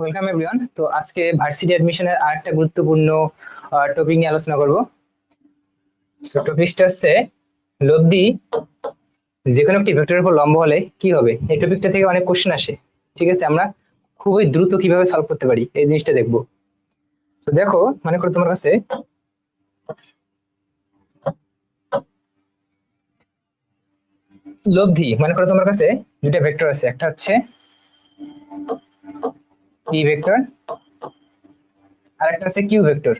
Welcome everyone তো আজকে varsity অ্যাডমিশনের আরেকটা গুরুত্বপূর্ণ টপিক নিয়ে আলোচনা করব। সো টপিকটা হচ্ছে, লব্ধি যে কোনো একটি ভেক্টরের উপর লম্ব হলে কি হবে? এই টপিকটা থেকে অনেক কোশ্চেন আসে। ঠিক আছে, আমরা খুবই দ্রুত কীভাবে সলভ করতে পারি? এই জিনিসটা দেখব। তো দেখো, মনে করো তোমার কাছে লব্ধি, মনে করো তোমার কাছে দুটা ভেক্টর আছে। একটা হচ্ছে পি ভেক্টর আর একটা আছে কিউ ভেক্টর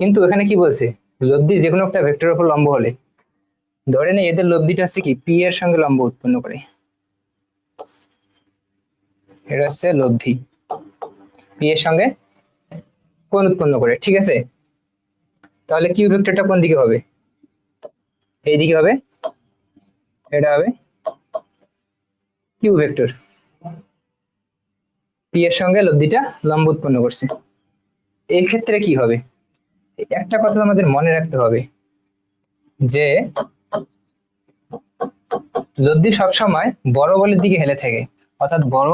কিন্তু এখানে কি বলছে? লব্ধি যে কোনো একটা ভেক্টরের উপর লম্ব হলে। ধরে নেই এদের লব্ধিটা আছে কি? পি এর সঙ্গে লম্ব উৎপন্ন করে। এটা হচ্ছে লব্ধি। পি এর সঙ্গে কোন উৎপন্ন করে, ঠিক আছে? তাহলে কিউ ভেক্টরটা কোন দিকে হবে? এই দিকে হবে। এটা হবে কিউ ভেক্টর পি এর সঙ্গে লব্ধিটা লম্ব উৎপন্ন করছে। এই ক্ষেত্রে কি হবে? একটা কথা আমাদের মনে রাখতে হবে যে, লব্ধি সবসময় বড় বলের দিকে হেলে থাকে। অর্থাৎ বড়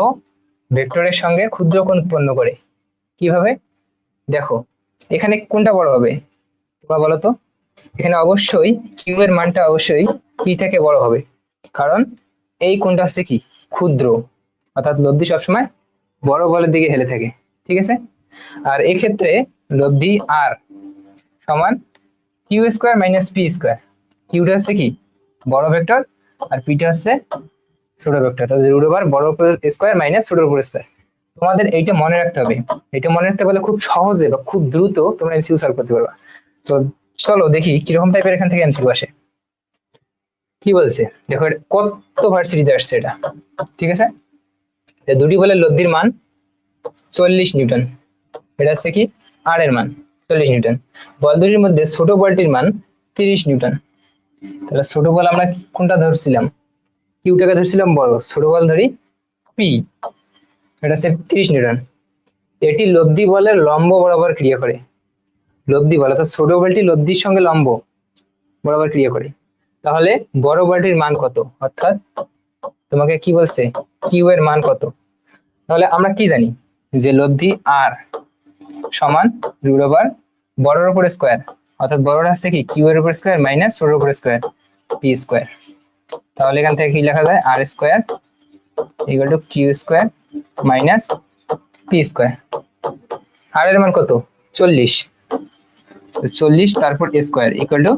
ভেক্টরের সঙ্গে ক্ষুদ্র কোণ উৎপন্ন করে। কীভাবে? দেখো, এখানে কোনটা বড় হবে? তোমরা বলো তো। এখানে অবশ্যই কিউ এর মানটা অবশ্যই পি থেকে বড় হবে। কারণ এই কোণটা হচ্ছে কি? ক্ষুদ্র। অর্থাৎ লব্ধি সবসময় বড় বলের দিকে হেলে থাকে, ঠিক আছে? আর এক্ষেত্রে লব্ধি আর সমান Q square minus P square কিউটা হচ্ছে কি? বড় ভেক্টর আর পিটা হচ্ছে ছোট ভেক্টর তাহলে রুট ওভার বড় স্কোয়ার মাইনাস ছোট উপর স্কোয়ার তোমাদের এইটা মনে রাখতে হবে। এটা মনে রাখতে পারলে খুব সহজে বা খুব দ্রুত তোমরা এমসিকিউ সলভ করতে পারবা। তো চলো দেখি কীরকম টাইপের এখান থেকে এমসিকিউ আসে। কি বলছে? দেখো কত ভার্সিটিতে আসছে এটা, ঠিক আছে? দুটি বলে লব্ধির মান চল্লিশ নিউটন। এটা হচ্ছে কি? আর এর মান, চল্লিশ নিউটন। বল দুটির মধ্যে ছোট বলটির মান তিরিশ নিউটন। তাহলে ছোট বল আমরা কোনটা ধরছিলাম? কিউটাকে ধরছিলাম বড় ছোট বল ধরি পি এটা হচ্ছে তিরিশ নিউটন। এটি লব্ধি বলের লম্ব বরাবর ক্রিয়া করে। লব্ধি বল, অর্থাৎ ছোট বলটি লব্ধির সঙ্গে লম্ব বরাবর ক্রিয়া করে। তাহলে বড় বলটির মান কত? অর্থাৎ তোমাকে কি বলছে? কিউ এর মান কত? তাহলে আমরা কি জানি? যে লব্ধি আর সমান রুট ওভার বড়র উপর স্কোয়ার। অর্থাৎ বড়টা হচ্ছে কি? কিউ এর উপর স্কোয়ার মাইনাস ছোটর উপর স্কোয়ার পি স্কোয়ার। তাহলে এখান থেকে কি লেখা যায়? R square equal to Q square minus P square. R এর মান কত? চল্লিশ। চল্লিশ, তারপর স্কোয়ার ইকুয়াল টু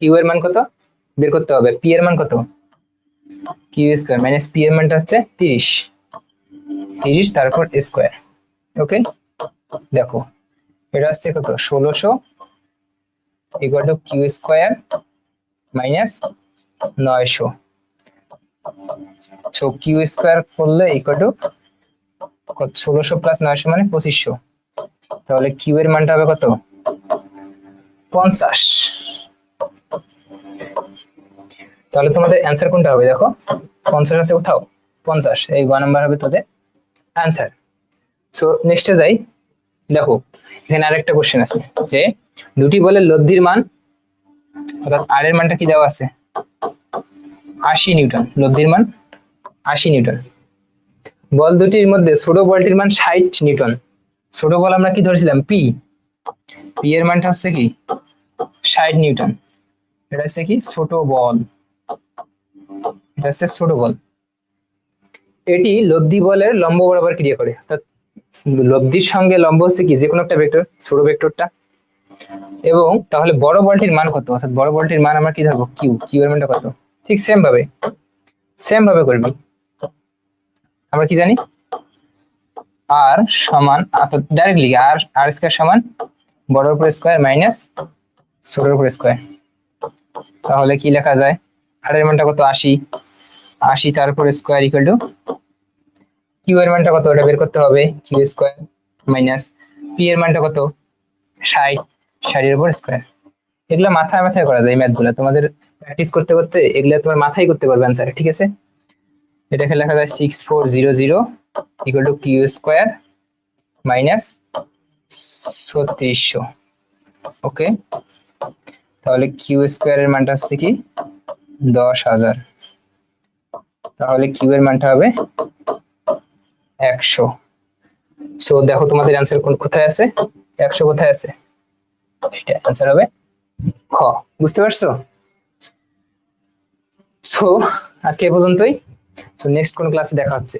কিউ এর মান কত? বের করতে হবে। পি এর মান কত? কিউ স্কোয়ার মাইনাস পি এর মানটা হচ্ছে তিরিশ। তিরিশ তারপর স্কোয়ার, ওকে? দেখো, এটা হচ্ছে কত? ষোলোশো equal to Q square minus নয়শো। সো কিউ স্কোয়ার করলে ইকুয়াল টু ষোলোশো প্লাস নয়শো মানে পঁচিশশো। তাহলে কিউ এর মানটা হবে কত? পঞ্চাশ। তাহলে তোমাদের অ্যান্সার কোনটা হবে? দেখো, পঞ্চাশ আছে কোথাও? পঞ্চাশ। এই গ নাম্বার হবে তোদের অ্যান্সার সো নেক্সটে যাই। দেখো, এখানে আরেকটা কোশ্চেন আছে, যে দুটি বলে লব্ধির মান, অর্থাৎ আর এর মানটা কি দেওয়া আছে? আশি নিউটন। লব্ধির মান আশি নিউটন। বল দুটির মধ্যে ছোট বলটির মান ষাট নিউটন। ছোট বল আমরা কি ধরেছিলাম? পি। পি এর মানটা হচ্ছে কি? ষাট নিউটন। এটা হচ্ছে কি? ছোট বল। এটা হচ্ছে ছোট বল। এটি লব্ধি বলের লম্ব বরাবর ক্রিয়া করে। অর্থাৎ লব্ধির সঙ্গে লম্ব হচ্ছে কি? যে কোনো একটা ভেক্টর, ছোট ভেক্টরটা। এবং তাহলে বড় বলটির মান কত? অর্থাৎ বড় বলটির মান আমরা কি ধরবো? কিউ কিউ এর মানটা কত? ঠিক সেম ভাবে। সেম ভাবে করবি। আমরা কি জানি? আর সমান, অর্থাৎ ডাইরেক্টলি আর আর স্কোয়ার সমান বড় উপর স্কোয়ার মাইনাস ছোটর উপর স্কোয়ার তাহলে কি লেখা যায়? এর মানটা কত? আশি। আশি তারপর স্কোয়ার ইকুয়াল টু কিউ এর মানটা কত? ওটা বের করতে হবে। কিউ স্কোয়ার মাইনাস পি এর মানটা কত? ষাট। ষাটের উপর স্কোয়ার এগুলো মাথায় মাথায় করা যায় ম্যাথগুলো। তোমাদের প্র্যাকটিস করতে করতে এগুলো তোমার মাথায় করতে পারবে অ্যান্সার ঠিক আছে? এটাকে লেখা যায় six four zero zero equal to Q square minus ছত্রিশশো। ওকে তাহলে কিউ স্কোয়ারের মানটা হচ্ছে কি? দশ হাজার। তাহলে কিউ এর মানটা হবে একশো। সো দেখো তোমাদের অ্যান্সার কোন কোথায় আছে? একশো কোথায় আছে? এটা অ্যান্সার হবে খ। বুঝতে পারছ? সো আজকে এ পর্যন্তই। সো নেক্সট কোন ক্লাসে দেখা হচ্ছে?